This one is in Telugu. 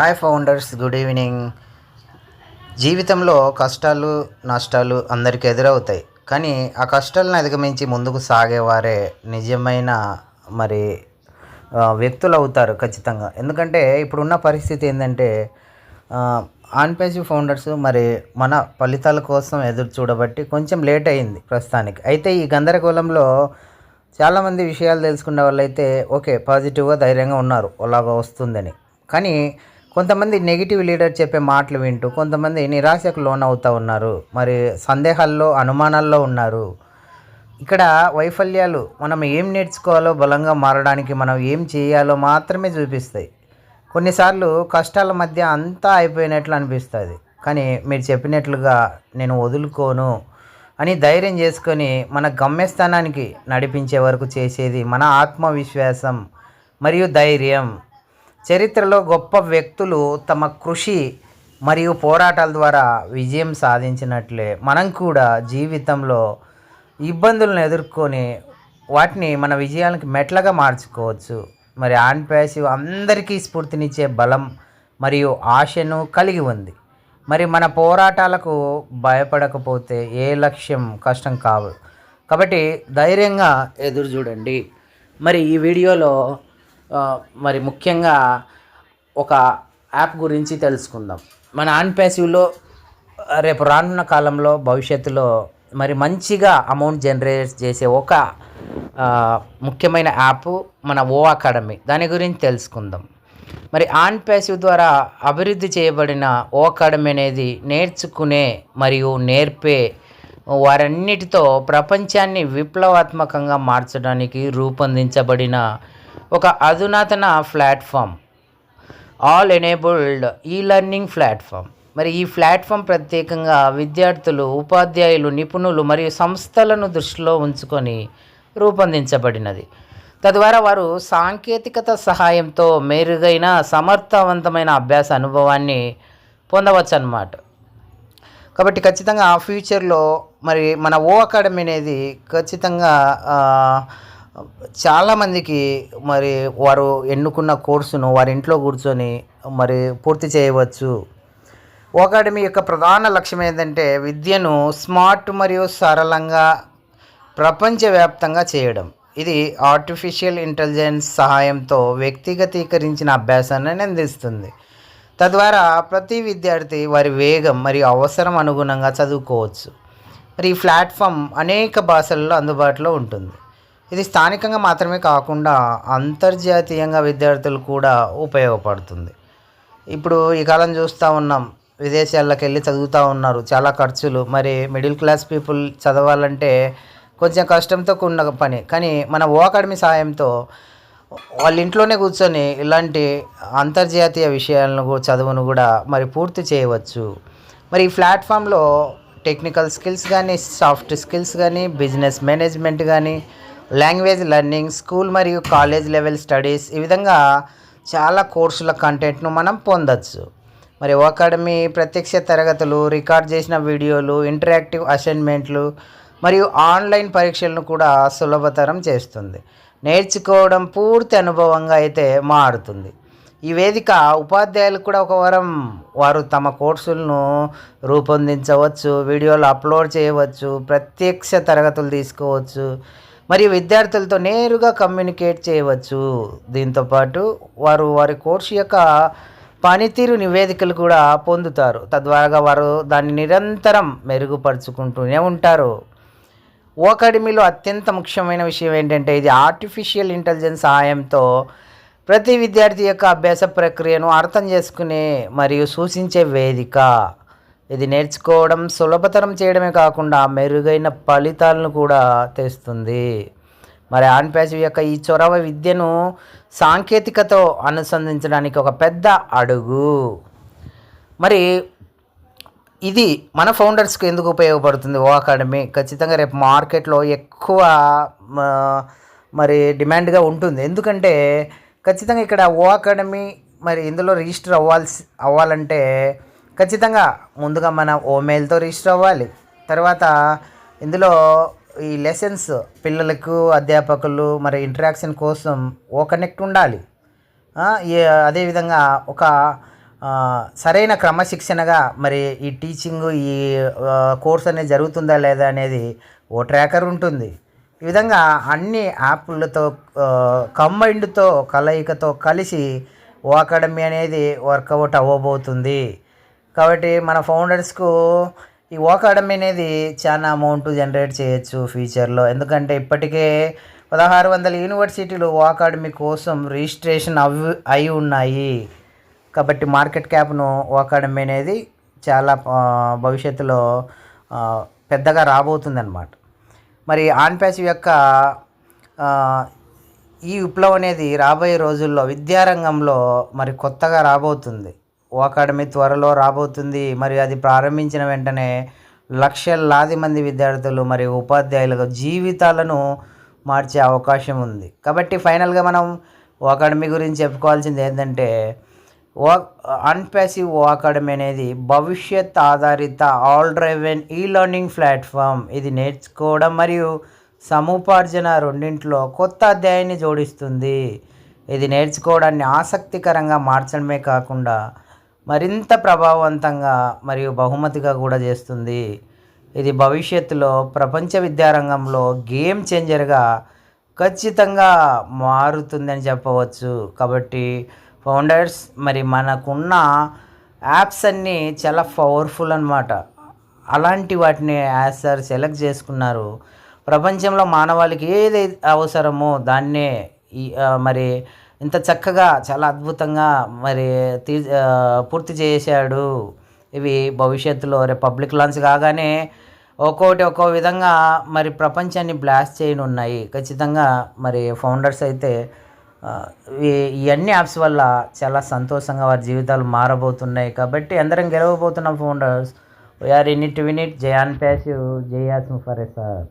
హాయ్ ఫౌండర్స్ గుడ్ ఈవినింగ్ జీవితంలో కష్టాలు నష్టాలు అందరికీ ఎదురవుతాయి. కానీ ఆ కష్టాలను అధిగమించి ముందుకు సాగేవారే నిజమైన మరి వ్యక్తులు అవుతారు ఖచ్చితంగా. ఎందుకంటే ఇప్పుడున్న పరిస్థితి ఏంటంటే ఆన్పేసివ్ ఫౌండర్స్ మరి మన ఫలితాల కోసం ఎదురు చూడబట్టి కొంచెం లేట్ అయింది ప్రస్తుతానికి. అయితే ఈ గందరగోళంలో చాలామంది విషయాలు తెలుసుకునే వాళ్ళైతే ఓకే పాజిటివ్గా ధైర్యంగా ఉన్నారు అలాగా వస్తుందని. కానీ కొంతమంది నెగిటివ్ లీడర్ చెప్పే మాటలు వింటూ కొంతమంది నిరాశకు లోన్ అవుతూ ఉన్నారు. మరి సందేహాల్లో అనుమానాల్లో ఉన్నారు. ఇక్కడ వైఫల్యాలు మనం ఏం నేర్చుకోవాలో బలంగా మారడానికి మనం ఏం చేయాలో మాత్రమే చూపిస్తాయి. కొన్నిసార్లు కష్టాల మధ్య అంతా అయిపోయినట్లు అనిపిస్తుంది. కానీ మీరు చెప్పినట్లుగా నేను వదులుకోను అని ధైర్యం చేసుకొని మన గమ్యస్థానానికి నడిపించే వరకు చేసేది మన ఆత్మవిశ్వాసం మరియు ధైర్యం. చరిత్రలో గొప్ప వ్యక్తులు తమ కృషి మరియు పోరాటాల ద్వారా విజయం సాధించినట్లే. మనం కూడా జీవితంలో ఇబ్బందులను ఎదుర్కొని వాటిని మన విజయానికి మెట్లగా మార్చుకోవచ్చు. మరి ఆన్ ప్యాసివ్ అందరికీ స్ఫూర్తినిచ్చే బలం మరియు ఆశను కలిగి ఉంది. మరి మన పోరాటాలకు భయపడకపోతే ఏ లక్ష్యం కష్టం కావు. కాబట్టి ధైర్యంగా ఎదురు చూడండి. మరి ఈ వీడియోలో మరి ముఖ్యంగా ఒక యాప్ గురించి తెలుసుకుందాం. మన ఆన్ ప్యాసివ్లో రేపు రానున్న కాలంలో భవిష్యత్తులో మరి మంచిగా అమౌంట్ జనరేట్ చేసే ఒక ముఖ్యమైన యాప్ మన ఓ అకాడమీ. దాని గురించి తెలుసుకుందాం. మరి ఆన్ ప్యాసివ్ ద్వారా అభివృద్ధి చేయబడిన ఓ అకాడమీ అనేది నేర్చుకునే మరియు నేర్పే వారన్నిటితో ప్రపంచాన్ని విప్లవాత్మకంగా మార్చడానికి రూపొందించబడిన ఒక అధునాతన platform. AI enabled e learning platform మరి ఈ ప్లాట్ఫామ్ ప్రత్యేకంగా విద్యార్థులు ఉపాధ్యాయులు నిపుణులు మరియు సంస్థలను దృష్టిలో ఉంచుకొని రూపొందించబడినది. తద్వారా వారు సాంకేతికత సహాయంతో మెరుగైన సమర్థవంతమైన అభ్యాస అనుభవాన్ని పొందవచ్చు అన్నమాట కాబట్టి ఖచ్చితంగా ఆ ఫ్యూచర్లో మరి మన ఓ అకాడమీ అనేది ఖచ్చితంగా చాలామందికి మరి వారు ఎన్నుకున్న కోర్సును వారి ఇంట్లో కూర్చొని మరి పూర్తి చేయవచ్చు. ఓ అకాడమీ యొక్క ప్రధాన లక్ష్యం ఏంటంటే విద్యను స్మార్ట్ మరియు సరళంగా ప్రపంచవ్యాప్తంగా చేయడం. ఇది ఆర్టిఫిషియల్ ఇంటెలిజెన్స్ సహాయంతో వ్యక్తిగతీకరించిన అభ్యాసాన్ని అందిస్తుంది. తద్వారా ప్రతి విద్యార్థి వారి వేగం మరియు అవసరం అనుగుణంగా చదువుకోవచ్చు. మరి ఈ ప్లాట్ఫామ్ అనేక భాషల్లో అందుబాటులో ఉంటుంది. ఇది స్థానికంగా మాత్రమే కాకుండా అంతర్జాతీయంగా విద్యార్థులు కూడా ఉపయోగపడుతుంది. ఇప్పుడు ఈ కాలం చూస్తూ ఉన్నాం విదేశాలకు వెళ్ళి చదువుతూ ఉన్నారు చాలా ఖర్చులు. మరి మిడిల్ క్లాస్ పీపుల్ చదవాలంటే కొంచెం కష్టంతో కూడిన పని. కానీ మన ఓ అకాడమీ సహాయంతో వాళ్ళ ఇంట్లోనే కూర్చొని ఇలాంటి అంతర్జాతీయ విషయాలను చదువును కూడా మరి పూర్తి చేయవచ్చు. మరి ఈ ప్లాట్ఫామ్లో టెక్నికల్ స్కిల్స్ కానీ సాఫ్ట్ స్కిల్స్ కానీ బిజినెస్ మేనేజ్మెంట్ కానీ లాంగ్వేజ్ లెర్నింగ్ స్కూల్ మరియు కాలేజ్ లెవెల్ స్టడీస్ ఈ విధంగా చాలా కోర్సుల కంటెంట్ను మనం పొందవచ్చు మరి అకాడమీ ప్రత్యక్ష తరగతులు రికార్డ్ చేసిన వీడియోలు ఇంటరాక్టివ్ అసైన్మెంట్లు మరియు ఆన్లైన్ పరీక్షలను కూడా సులభతరం చేస్తుంది. నేర్చుకోవడం పూర్తి అనుభవంగా అయితే మారుతుంది. ఈ వేదిక ఉపాధ్యాయులకు కూడా ఒక వారం వారు తమ కోర్సులను రూపొందించవచ్చు వీడియోలు అప్లోడ్ చేయవచ్చు ప్రత్యక్ష తరగతులు తీసుకోవచ్చు. మరియు విద్యార్థులతో నేరుగా కమ్యూనికేట్ చేయవచ్చు. దీంతోపాటు వారు వారి కోర్సు యొక్క పనితీరు నివేదికలు కూడా పొందుతారు. తద్వారా వారు దాన్ని నిరంతరం మెరుగుపరుచుకుంటూనే ఉంటారు. ఓ అకాడమీలో అత్యంత ముఖ్యమైన విషయం ఏంటంటే ఇది ఆర్టిఫిషియల్ ఇంటెలిజెన్స్ సహాయంతో ప్రతి విద్యార్థి యొక్క అభ్యాస ప్రక్రియను అర్థం చేసుకునే మరియు సూచించే వేదిక. ఇది నేర్చుకోవడం సులభతరం చేయడమే కాకుండా మెరుగైన ఫలితాలను కూడా తెస్తుంది. మరి ఆన్ ప్యాసివ్ యొక్క ఈ చొరవ విద్యను సాంకేతికతో అనుసంధించడానికి ఒక పెద్ద అడుగు. మరి ఇది మన ఫౌండర్స్కి ఎందుకు ఉపయోగపడుతుంది? ఓ అకాడమీ ఖచ్చితంగా రేపు మార్కెట్లో ఎక్కువ మ, మరి డిమాండ్గా ఉంటుంది. ఎందుకంటే ఖచ్చితంగా ఇక్కడ ఓ అకాడమీ మరి ఇందులో రిజిస్టర్ అవ్వాల్సి అవ్వాలంటే ఖచ్చితంగా ముందుగా మన ఓమెయిల్తో రిజిస్టర్ అవ్వాలి. తర్వాత ఇందులో ఈ లెసన్స్ పిల్లలకు అధ్యాపకులు మరి ఇంటరాక్షన్ కోసం ఓ కనెక్ట్ ఉండాలి. అదేవిధంగా ఒక సరైన క్రమశిక్షణగా మరి ఈ టీచింగ్ ఈ కోర్స్ అనేది జరుగుతుందా లేదా అనేది ఓ ట్రాకర్ ఉంటుంది. ఈ విధంగా అన్ని యాప్లతో కంబైండ్తో కలయికతో కలిసి ఓ అకాడమీ అనేది వర్కౌట్ అవ్వబోతుంది. కాబట్టి మన ఫౌండర్స్కు ఈ ఓ అకాడమీ అనేది చాలా అమౌంట్ జనరేట్ చేయొచ్చు ఫ్యూచర్లో ఎందుకంటే ఇప్పటికే పదహారు వందల యూనివర్సిటీలు ఓ అకాడమీ కోసం రిజిస్ట్రేషన్ అవి అయి ఉన్నాయి. కాబట్టి మార్కెట్ క్యాప్ను ఓ అకాడమీ అనేది చాలా భవిష్యత్తులో పెద్దగా పెద్దగా రాబోతుందన్నమాట. మరి ఆన్ యొక్క ఈ విప్లవం అనేది రాబోయే రోజుల్లో విద్యారంగంలో మరి కొత్తగా రాబోతుంది. ఓ అకాడమీ త్వరలో రాబోతుంది. మరి అది ప్రారంభించిన వెంటనే లక్షలాది మంది విద్యార్థులు మరియు ఉపాధ్యాయులకు జీవితాలను మార్చే అవకాశం ఉంది. కాబట్టి ఫైనల్గా మనం ఓ అకాడమీ గురించి చెప్పుకోవాల్సింది ఏంటంటే ఓ అన్పాసివ్ ఓ అకాడమీ అనేది భవిష్యత్ ఆధారిత AI driven e learning platform ఇది నేర్చుకోవడం మరియు సముపార్జన రెండింటిలో కొత్త అధ్యాయాన్ని జోడిస్తుంది. ఇది నేర్చుకోవడాన్ని ఆసక్తికరంగా మార్చడమే కాకుండా మరింత ప్రభావవంతంగా మరియు బహుమతిగా కూడా చేస్తుంది. ఇది భవిష్యత్తులో ప్రపంచ విద్యారంగంలో గేమ్ చేంజర్గా ఖచ్చితంగా మారుతుందని చెప్పవచ్చు. కాబట్టి ఫౌండర్స్ మరి మనకున్న యాప్స్ అన్నీ చాలా పవర్ఫుల్ అన్నమాట. అలాంటి వాటిని యాసర్ సెలెక్ట్ చేసుకున్నారు. ప్రపంచంలో మానవాళికి ఏది అవసరమో దాన్నే ఈ మరి ఇంత చక్కగా చాలా అద్భుతంగా మరి తీ పూర్తి చేశాడు. ఇవి భవిష్యత్తులో రేపు పబ్లిక్ లాంచ్ కాగానే ఒక్కోటి ఒక్కో విధంగా మరి ప్రపంచాన్ని బ్లాస్ట్ చేయనున్నాయి. ఖచ్చితంగా మరి ఫౌండర్స్ అయితే ఇవన్నీ యాప్స్ వల్ల చాలా సంతోషంగా వారి జీవితాలు మారబోతున్నాయి. కాబట్టి అందరం గెలవబోతున్నాం founders. We're in it win it Zion passive జయాస్ ఫర్ ఎ సార్.